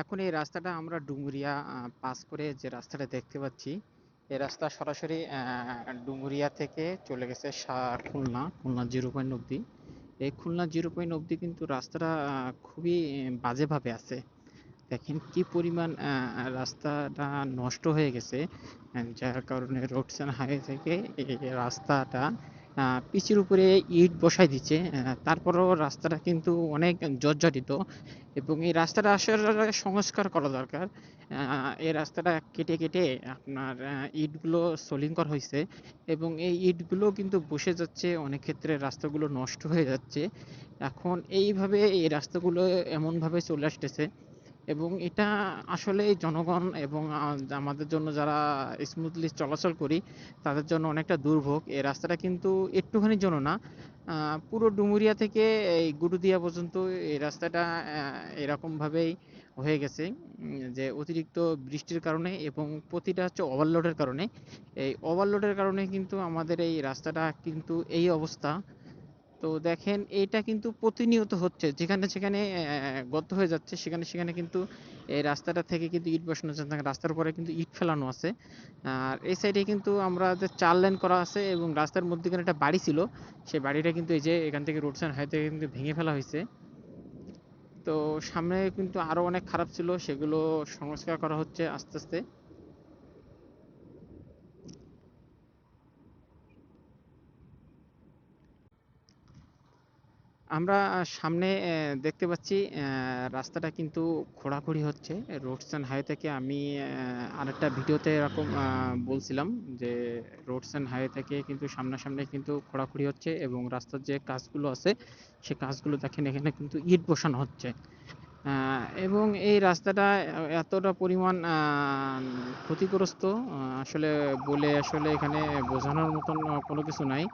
এখন এই রাস্তাটা আমরা ডুমুরিয়া পাস করে যে রাস্তাটা দেখতে পাচ্ছি, এই রাস্তা সরাসরি ডুমুরিয়া থেকে চলে গেছে খুলনা খুলনা জিরো পয়েন্ট অব্দি এই খুলনা জিরো পয়েন্ট অব্দি কিন্তু রাস্তাটা খুবই বাজেভাবে আছে। দেখেন কি পরিমাণ রাস্তাটা নষ্ট হয়ে গেছে, যার কারণে রোডস অ্যান্ড হাইওয়ে থেকে এই রাস্তাটা পিচের উপরে ইট বসাই দিচ্ছে। তারপরেও রাস্তাটা কিন্তু অনেক জর্জরিত এবং এই রাস্তাটা আসলে সংস্কার করা দরকার। এই রাস্তাটা কেটে কেটে আপনার ইটগুলো সোলিং করা হয়েছে এবং এই ইটগুলো কিন্তু বসে যাচ্ছে, অনেক ক্ষেত্রে রাস্তাগুলো নষ্ট হয়ে যাচ্ছে। এখন এইভাবে এই রাস্তাগুলো এমনভাবে চলে আসতেছে এবং এটা আসলে জনগণ এবং আমাদের জন্য যারা স্মুথলি চলাচল করি, তাদের জন্য অনেকটা দুর্ভোগ। এই রাস্তাটা কিন্তু একটুখানির জন্য না পুরো ডুমুরিয়া থেকে এই গুরুদিয়া পর্যন্ত এই রাস্তাটা এরকমভাবেই হয়ে গেছে যে অতিরিক্ত বৃষ্টির কারণে এবং প্রতিটা হচ্ছে ওভারলোডের কারণে। এই ওভারলোডের কারণে কিন্তু আমাদের এই রাস্তাটা কিন্তু এই অবস্থা। তো দেখেন এটা কিন্তু প্রতিনিয়ত হচ্ছে। যেখানে সেখানে গর্ত হয়ে যাচ্ছে, সেখানে সেখানে কিন্তু এই রাস্তাটা থেকে কিন্তু ইট বসানো হচ্ছে রাস্তার উপরে কিন্তু ইট ফেলানো আছে। আর এই সাইডে কিন্তু আমরা যে চার লেন করা আছে এবং রাস্তার মধ্যেখানে একটা বাড়ি ছিল সেই বাড়িটা কিন্তু এই যে এখান থেকে রোড সাইড হাই থেকে কিন্তু ভেঙে ফেলা হয়েছে। তো সামনে কিন্তু আরও অনেক খারাপ ছিল, সেগুলো সংস্কার করা হচ্ছে আস্তে আস্তে। আমরা সামনে দেখতে পাচ্ছি রাস্তাটা কিন্তু খোঁড়াখুড়ি হচ্ছে। রোডস অ্যান্ড হাইওয়ে থেকে আমি আরেকটা ভিডিওতে এরকম বলছিলাম যে রোডস অ্যান্ড হাইওয়ে থেকে কিন্তু সামনাসামনি কিন্তু খোঁড়াখুড়ি হচ্ছে এবং রাস্তার যে কাজগুলো আছে, সে কাজগুলো দেখেন এখানে কিন্তু ইট বসানো হচ্ছে। এবং এই রাস্তাটা এতটা পরিমাণ ক্ষতিগ্রস্ত আসলে বলে আসলে এখানে বোঝানোর মতন কোনো কিছু নাই।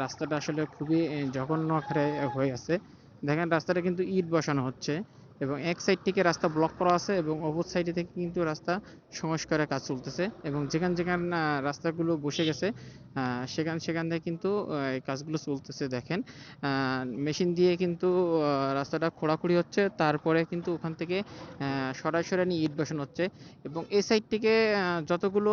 রাস্তাটা আসলে খুবই জঘন্য আকারে হয়ে আছে। দেখেন রাস্তাটা কিন্তু ইট বসানো হচ্ছে। এবং এক সাইড থেকে রাস্তা ব্লক করা আছে এবং অপর সাইডে থেকে কিন্তু রাস্তা সংস্কারের কাজ চলতেছে এবং যেখান যেখান রাস্তাগুলো বসে গেছে সেখান সেখান থেকে কিন্তু এই কাজগুলো চলতেছে, দেখেন। মেশিন দিয়ে কিন্তু রাস্তাটা খোঁড়াখুড়ি হচ্ছে, তারপরে কিন্তু ওখান থেকে সরাই সরাই নিয়ে ইট বসানো হচ্ছে এবং এই সাইড থেকে যতগুলো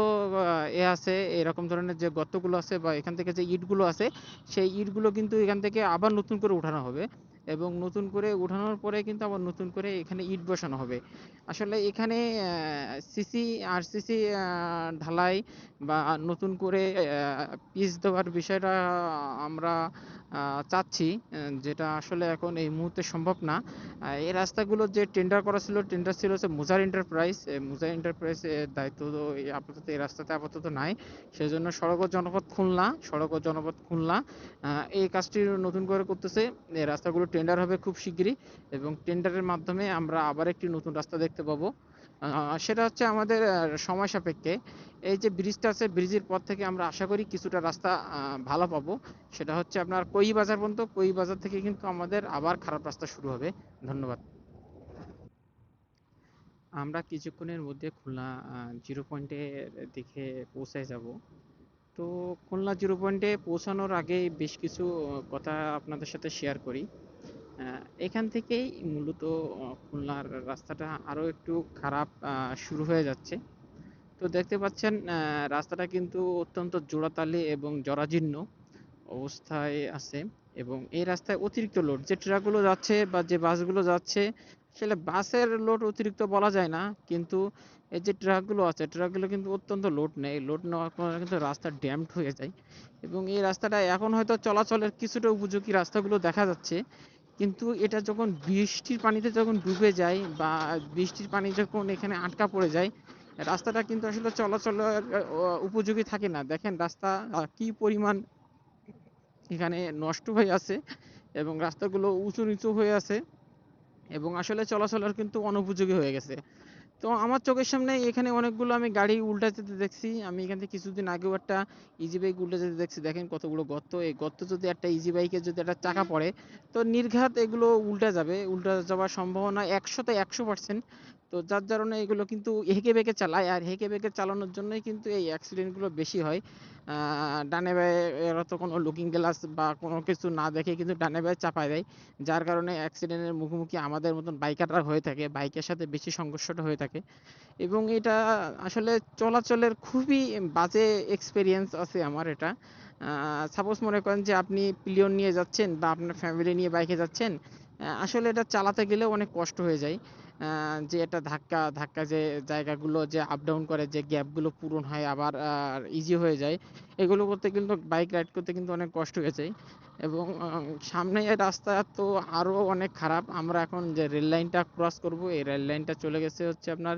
এ আছে, এরকম ধরনের যে গর্তগুলো আছে বা এখান থেকে যে ইটগুলো আছে, সেই ইটগুলো কিন্তু এখান থেকে আবার নতুন করে উঠানো হবে। এবং নতুন করে উঠানোর পরে কিন্তু আবার নতুন করে এখানে ইট বসানো হবে। আসলে এখানে সিসি সিসি ঢালাই বা নতুন করে পিচ দেওয়ার বিষয়টা আমরা চাচ্ছি যেটা আসলে এখন এই মুহূর্তে সম্ভব না। এই রাস্তাগুলো যে টেন্ডার করা ছিল টেন্ডার ছিল হচ্ছে মুজার এন্টারপ্রাইজ মুজার এন্টারপ্রাইজ দায়িত্ব আপাতত এই রাস্তাতে আপাতত নাই। সেজন্য সড়ক ও জনপথ খুলনা, সড়ক ও জনপথ খুলনা এই কাজটি নতুন করে করতেছে। এই রাস্তাগুলো টেন্ডার হবে খুব শিগগিরই এবং টেন্ডারের মাধ্যমে আমরা আবার একটি নতুন রাস্তা দেখতে পাবো। সেটা হচ্ছে আমাদের সময় সাপেক্ষে। এই যে ব্রিজটা আছে, ব্রিজের পর থেকে আমরা আশা করি কিছুটা রাস্তা ভালো পাবো। সেটা হচ্ছে আপনার কই বাজার পর্যন্ত কই বাজার থেকে কিন্তু আমাদের আবার খারাপ রাস্তা শুরু হবে। ধন্যবাদ। আমরা কিছুক্ষণের মধ্যে খুলনা জিরো পয়েন্টের দিকে পৌঁছায় যাব। তো খুলনা জিরো পয়েন্টে পৌঁছানোর আগে বেশ কিছু কথা আপনাদের সাথে শেয়ার করি। এখান থেকেই মূলত খুলনার রাস্তাটা আরও একটু খারাপ শুরু হয়ে যাচ্ছে। তো দেখতে পাচ্ছেন রাস্তাটা কিন্তু অত্যন্ত জোড়াতালি এবং জরাজীর্ণ অবস্থায় আছে এবং এই রাস্তায় অতিরিক্ত লোড যে ট্রাকগুলো যাচ্ছে বা যে বাসগুলো যাচ্ছে আসলে বাসের লোড অতিরিক্ত বলা যায় না, কিন্তু এই যে ট্রাকগুলো আছে, ট্রাকগুলো কিন্তু অত্যন্ত লোড নেয় লোড নেওয়ার কারণে কিন্তু রাস্তা ড্যাম্পড হয়ে যায় এবং এই রাস্তাটা এখন হয়তো চলাচলের কিছুটা উপযোগী রাস্তাগুলো দেখা যাচ্ছে, কিন্তু এটা যখন বৃষ্টির পানিতে যখন ডুবে যায় বা বৃষ্টির পানি যখন এখানে আটকা পড়ে যায় রাস্তাটা কিন্তু আসলে চলাচলের উপযোগী থাকে না। দেখেন রাস্তা কি পরিমাণ এখানে নষ্ট হয়ে আছে এবং রাস্তাগুলো উঁচু নিচু হয়ে আছে এবং আসলে চলাচলের কিন্তু অনুপযোগী হয়ে গেছে। তো আমার চোখের সামনে এখানে অনেকগুলো আমি গাড়ি উল্টা যেতে দেখছি। আমি এখান থেকে কিছুদিন আগেও একটা ইজি বাইক উল্টে যেতে দেখছি। দেখেন কতগুলো গর্ত। এই গর্ত যদি একটা ইজি বাইকের যদি একটা চাকা পড়ে, তো নির্ঘাত এগুলো উল্টে যাবে। উল্টে যাওয়ার সম্ভাবনা একশোতে একশো পার্সেন্ট তো যার কারণে এগুলো কিন্তু হেঁকে বেঁকে চালায়। আর হেঁকে বেঁকে চালানোর জন্যই কিন্তু এই অ্যাক্সিডেন্টগুলো বেশি হয়। ডানে বায়ে এরা তো কোনো লুকিং গ্লাস বা কোনো কিছু না দেখে কিন্তু ডানে বায়ে চাপায় দেয়। যার কারণে অ্যাক্সিডেন্টের মুখোমুখি আমাদের মতন বাইকাররা হয়ে থাকে বাইকের সাথে বেশি সংঘর্ষটা হয়ে থাকে। এবং এটা আসলে চলাচলের খুবই বাজে এক্সপিরিয়েন্স আছে আমার এটা। সাপোজ মনে করেন যে আপনি পিলিয়ন নিয়ে যাচ্ছেন বা আপনার ফ্যামিলি নিয়ে বাইকে যাচ্ছেন আসলে এটা চালাতে গেলেও অনেক কষ্ট হয়ে যায়। যে একটা ধাক্কা ধাক্কা যে জায়গাগুলো যে আপ ডাউন করে, যে গ্যাপগুলো পূরণ হয়, আবার ইজি হয়ে যায়, এগুলো করতে কিন্তু বাইক রাইড করতে কিন্তু অনেক কষ্ট হয়ে যায়। এবং সামনে রাস্তা তো আরও অনেক খারাপ। আমরা এখন যে রেল লাইনটা ক্রস করব, এই রেল লাইনটা চলে গেছে হচ্ছে আপনার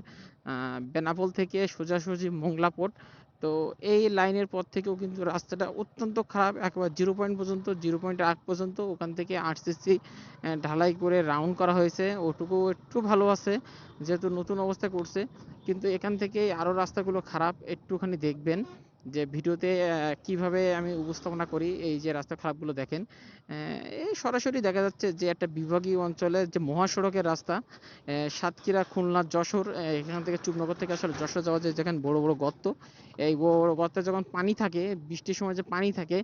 বেনাপোল থেকে সোজাসুজি মোংলা পোর্ট তো এই লাইনের পর থেকেও কিন্তু রাস্তাটা অত্যন্ত খারাপ। একবার জিরো পয়েন্ট পর্যন্ত, জিরো পয়েন্ট আট পর্যন্ত ওখান থেকে আরসিসি ঢালাই করে রাউন্ড করা হয়েছে। ওটুকু একটু ভালো আছে, যেহেতু নতুন অবস্থা করছে। কিন্তু এখান থেকে আরও রাস্তাগুলো খারাপ, একটুখানি দেখবেন। যে ভিডিওতে কীভাবে আমি উপস্থাপনা করি, এই যে রাস্তা খারাপগুলো দেখেন এই সরাসরি দেখা যাচ্ছে যে একটা বিভাগীয় অঞ্চলের যে মহাসড়কের রাস্তা সাতক্ষীরা, খুলনা, যশোর এখান থেকে চুপনগর থেকে আসলে যশোর যাওয়া যায় যেখানে বড় বড় গর্ত। এই বড় বড় গর্তে যখন পানি থাকে, বৃষ্টির সময় যে পানি থাকে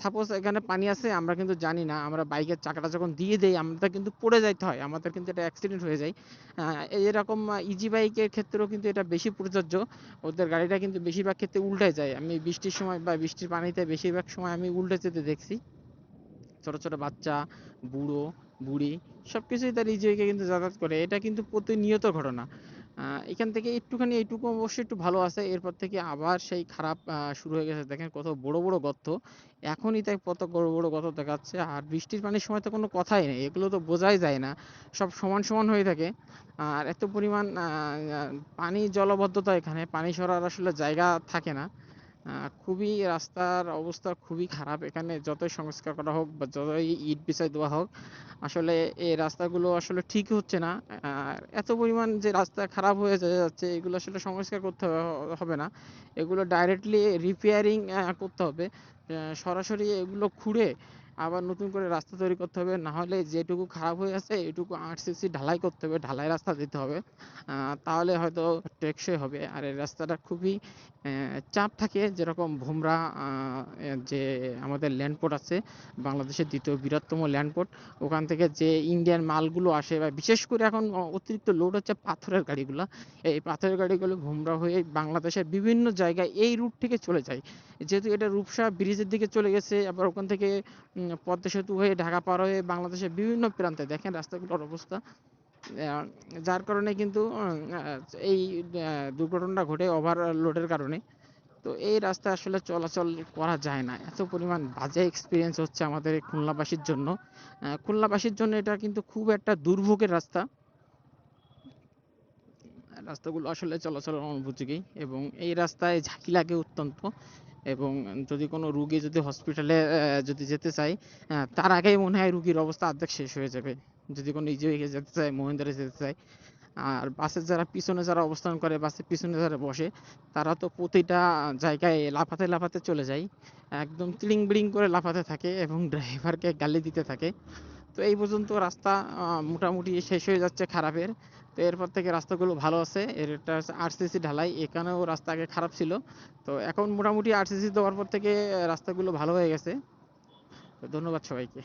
সাপোজ এখানে পানি আছে, আমরা কিন্তু জানি না, আমরা বাইকের চাকাটা যখন দিয়ে দেই আমরা কিন্তু পড়ে যাইতে হয়, আমাদের কিন্তু এটা অ্যাক্সিডেন্ট হয়ে যায়। এরকম ইজি বাইকের ক্ষেত্রেও কিন্তু এটা বেশি প্রযোজ্য, ওদের গাড়িটা কিন্তু বেশিরভাগ ক্ষেত্রে উল্টে যায়। আমি বৃষ্টির সময় বা বৃষ্টির পানিতে বেশিরভাগ সময় আমি উল্টে যেতে দেখছি। ছোট ছোট বাচ্চা, বুড়ো, বুড়ি, সবকিছুই তার ইজি বাইকে কিন্তু যাতায়াত করে। এটা কিন্তু প্রতিনিয়ত ঘটনা। এখান থেকে একটুখানি এইটুকু অবশ্যই একটু ভালো আছে। এরপর থেকে আবার সেই খারাপ শুরু হয়ে গেছে। দেখেন কত বড় বড় গর্ত। এখনই তাই কত বড় বড় গর্ত দেখাচ্ছে। আর বৃষ্টির পানির সময় তো কোনো কথাই নেই। এগুলো তো বোঝাই যায় না। সব সমান সমান হয়ে থাকে। আর এত পরিমাণ পানি জলবদ্ধতা এখানে। পানি সরার আসলে জায়গা থাকে না। খুবই রাস্তার অবস্থা খুবই খারাপ। এখানে যতই সংস্কার করা হোক বা যতই ইট বিছাই দেওয়া হোক, আসলে এই রাস্তাগুলো আসলে ঠিক হচ্ছে না। এত পরিমাণ যে রাস্তা খারাপ হয়ে যাচ্ছে এগুলো আসলে সংস্কার করতে হবে না। এগুলো ডাইরেক্টলি রিপেয়ারিং করতে হবে। সরাসরি এগুলো খুঁড়ে আবার নতুন করে রাস্তা তৈরি করতে হবে। না হলে যেটুকু খারাপ হয়ে আছে, এটুকু আরসিসি ঢালাই করতে হবে, ঢালাই রাস্তা দিতে হবে। তাহলে হয়তো টেকসই হবে। আর এই রাস্তাটা খুবই চাপ থাকে। যেরকম ভোমরা যে আমাদের ল্যান্ডপোর্ট আছে, বাংলাদেশের দ্বিতীয় বৃহত্তম ল্যান্ডপোর্ট, ওখান থেকে যে ইন্ডিয়ান মালগুলো আসে বা বিশেষ করে এখন অতিরিক্ত লোড হচ্ছে পাথরের গাড়িগুলো। এই পাথরের গাড়িগুলো ভোমরা হয়ে বাংলাদেশের বিভিন্ন জায়গায় এই রুট থেকে চলে যায়। যেহেতু এটা রূপসা ব্রিজের দিকে চলে গেছে, আবার ওখান থেকে পদ্মা সেতু হয়ে ঢাকা পার হয়ে বাংলাদেশের বিভিন্ন প্রান্তে দেখেন রাস্তাগুলোর অবস্থা। যার কারণে কিন্তু এই দুর্ঘটনাটা ঘটে ওভারলোডের কারণে। তো এই রাস্তা আসলে চলাচল করা যায় না। এত পরিমাণ বাজে এক্সপিরিয়েন্স হচ্ছে আমাদের খুলনাবাসীর জন্য। খুলনাবাসীর জন্য এটা কিন্তু খুব একটা দুর্ভোগের রাস্তা। রাস্তাগুলো আসলে চলাচলের অনুপযোগী এবং এই রাস্তায় ঝাঁকি লাগে অত্যন্ত। এবং যদি কোনো রুগী যদি হসপিটালে যদি যেতে চায় তার আগেই মনে হয় রুগীর অবস্থা অর্ধেক শেষ হয়ে যাবে। যদি কোনো ইজি যেতে চায় মহিন্দ্রে যেতে চায়, আর বাসের যারা পিছনে যারা অবস্থান করে, বাসের পিছনে যারা বসে, তারা তো প্রতিটা জায়গায় লাফাতে লাফাতে চলে যায়। একদম তিলিং বিড়িং করে লাফাতে থাকে এবং ড্রাইভারকে গালি দিতে থাকে। তো এই পর্যন্ত রাস্তা মোটামুটি শেষ হয়ে যাচ্ছে খারাপের। তো এরপর থেকে রাস্তাগুলো ভালো আছে। এর একটা আরসিসি ঢালাই। এখানেও রাস্তা আগে খারাপ ছিল। তো এখন মোটামুটি আরসিসি দেওয়ার পর থেকে রাস্তা রাস্তাগুলো ভালো হয়ে গেছে। তো ধন্যবাদ সবাইকে।